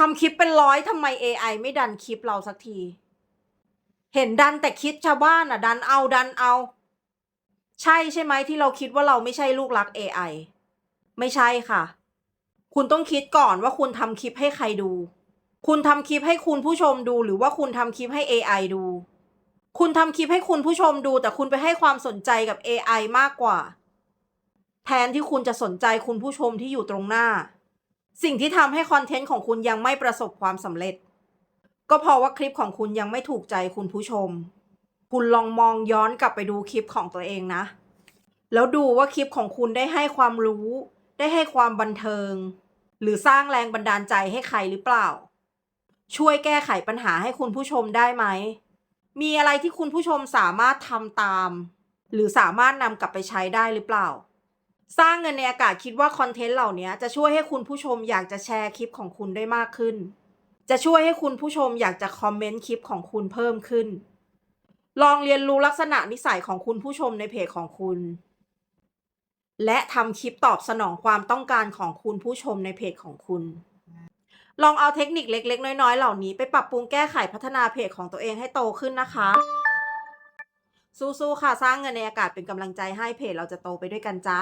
ทำคลิปเป็นร้อยทำไม AI ไม่ดันคลิปเราสักที เห็นดันแต่คิดชาวบ้านอะ ดันเอาดันเอา ใช่ใช่ไหมที่เราคิดว่าเราไม่ใช่ลูกรัก AI ไม่ใช่ค่ะ คุณต้องคิดก่อนว่าคุณทำคลิปให้ใครดู คุณทำคลิปให้คุณผู้ชมดู หรือว่าคุณทำคลิปให้ AI ดู คุณทำคลิปให้คุณผู้ชมดู แต่คุณไปให้ความสนใจกับ AI มากกว่า แทนที่คุณจะสนใจคุณผู้ชมที่อยู่ตรงหน้า สิ่งที่ทำให้คอนเทนต์ของคุณยังไม่ประสบความสำเร็จ ก็เพราะว่าคลิปของคุณยังไม่ถูกใจคุณผู้ชม คุณลองมองย้อนกลับไปดูคลิปของตัวเองนะ แล้วดูว่าคลิปของคุณได้ให้ความรู้ ได้ให้ความบันเทิง หรือสร้างแรงบันดาลใจให้ใครหรือเปล่า ช่วยแก้ไขปัญหาให้คุณผู้ชมได้ไหม มีอะไรที่คุณผู้ชมสามารถทำตาม หรือสามารถนำกลับไปใช้ได้หรือเปล่า สร้างเงินในอากาศคิดว่าคอนเทนต์เหล่านี้จะช่วยให้คุณผู้ชมอยากจะแชร์คลิปของคุณได้มากขึ้น จะช่วยให้คุณผู้ชมอยากจะคอมเมนต์คลิปของคุณเพิ่มขึ้น ลองเรียนรู้ลักษณะนิสัยของคุณผู้ชมในเพจของคุณ และทำคลิปตอบสนองความต้องการของคุณผู้ชมในเพจของคุณ ลองเอาเทคนิคเล็ก ๆ น้อย ๆ เหล่านี้ไปปรับปรุงแก้ไขพัฒนาเพจของตัวเองให้โตขึ้นนะคะ สู้ๆค่ะ สร้างเงินในอากาศเป็นกำลังใจให้เพจเราจะโตไปด้วยกันจ้า